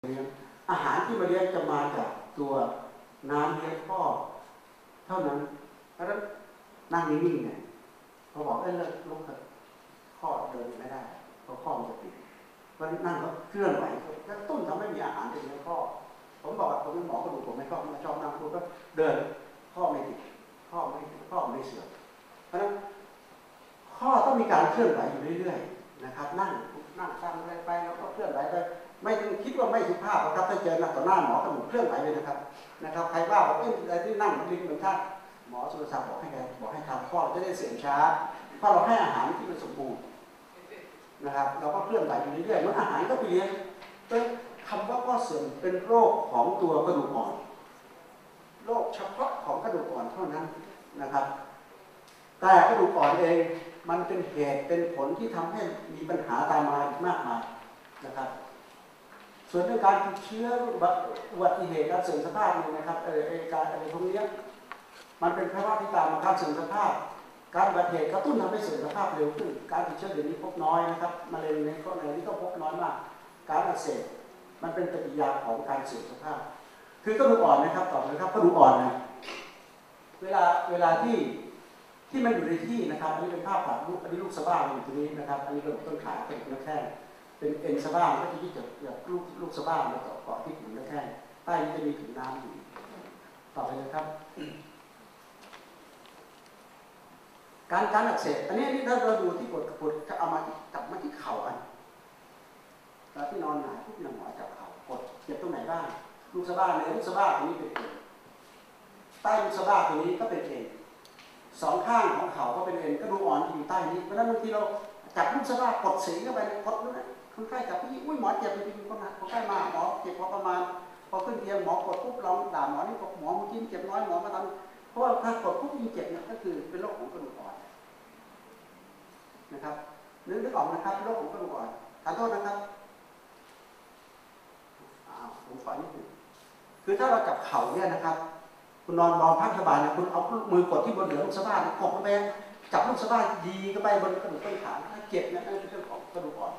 เลี้ยงอาหารที่มาเลี้ยงจะมาจากตัวน้ำเลี้ยงพ่อเท่านั้นเพราะฉะนั้นนั่งนิ่งๆเนี่ยพอบอกเอ้ยเลิกลุกเถอะข้อเดินไม่ได้เพราะข้อมันจะติดมันนั่งก็เคลื่อนไหวกระตุ้นทำให้มีอาหารถึงในข้อผมบอกว่าผมเป็นหมอกระดูกผมไม่ชอบไม่ชอบนั่งพูดก็เดินข้อไม่ติดข้อไม่ข้อไม่เสื่อมเพราะนั้นข้อต้องมีการเคลื่อนไหวอยู่เรื่อยๆนะครับ นั่งนั่งทำอะไรไปแล้วก็เคลื่อนไหวไป ไม่คิดว่าไม่สุภาพนะครับถ้าเจอหน้าต่อหน้าหมอกระดูกเคลื่อนไหวเลยนะครับนะครับ ใครว่าบอกเอ้ยอะไรที่นั่งลิงเหมือนท่าหมอสุรศักดิ์บอกให้ไงบอกให้ทำข้อจะได้เสียงช้าเพราะเราให้อาหารที่มันสมบูรณ์นะครับเราก็เคลื่อนไหวอยู่เรื่อยๆเมือนอาหารก็ไปเลี้ยงเป็นคำว่าข้อเสื่อมเป็นโรคของตัวกระดูกอ่อนโรคเฉพาะของกระดูกอ่อนเท่านั้นนะครับ แต่กระดูกอ่อนเองมันเป็นเหตุเป็นผลที่ทำให้มีปัญหาตามมาอีกมากมายนะครับ ส่วนเรื่องการติดเชื้ออุบัติเหตุการเสื่อมสภาพเนี่ยนะครับเออเอการอะไรพวกเนี้ยมันเป็นภาวะที่ตามมาการเสื่อมสภาพ การอุบัติเหตุกระตุ้นทำให้เสื่อมสภาพเร็วขึ้น การติดเชื้อเดี๋ยวนี้พบน้อยนะครับมะเร็งในข้อในนี้ก็พบน้อยมาก การอักเสบมันเป็นปฏิกิริยาของการเสื่อมสภาพ คือกระดูกอ่อนนะครับต่อไปนะครับกระดูกอ่อนนะเวลาเวลาที่ที่มันอยู่ในที่นะครับอันนี้เป็นภาพแบบลูกอันนี้ลูกสะบ้าอยู่ตรงนี้นะครับ อันนี้กระดูกต้นขาเป็นหน้าแข้ง เป็นเอ็นสะบ้าก็จะยึดจากจากลูกลูกสะบ้ามาเกาะเกาะที่ถุงหน้าแข้งใต้นี้จะมีถุงน้ำอยู่ต่อไปเลยครับ การการอักเสบอันนี้นนี้ถ้าเราดูที่กดกดจะเอามากลับมาที่เข่าอันตอนที่นอนหงายปุ๊บเนี่ยหมอจับเข่ากดเจ็บตรงไหนบ้างลูกสะบ้าเนี่ยลูกสะบ้าตรงนี้เป็นเอ็นใต้ลูกสะบ้าตรงนี้ก็เป็นเอ็นสองข้างของเข่าก็เป็นเอ็นก็ดูอ่อนอยู่ใต้นี้เพราะฉะนั้นบางทีเราจับลูกสะบ้ากดสีเข้าไปกดนั่นแหละ คนไข้จับพี่อุ้ยหมอเจ็บจริงๆคนคนไข้มาหมอเจ็บพอประมาณ พอขึ้นเตียงหมอกดปุ๊บลองด่าหมอนี่บอกหมอเมื่อกี้เจ็บน้อยหมอมาทำเพราะว่าถ้ากดปุ๊บยิ่งเจ็บเนี่ยก็คือเป็นโรคของกระดูกอ่อนนะครับนึกนึกออกนะครับโรคของกระดูกอ่อนขอโทษนะครับอ้าวผมขอนิดหนึงคือถ้าเราจับเข่าเนี่ยนะครับ คุณนอนนอนพักสบายนะคุณเอามือกดที่บนเหนือลูกสะบ้านกดลงไปจับลูกสะบ้านดีก็ไปบนกระดูกต้นขาถ้าเจ็บเนี่ยนั่นเป็นเรื่องของกระดูกอ่อน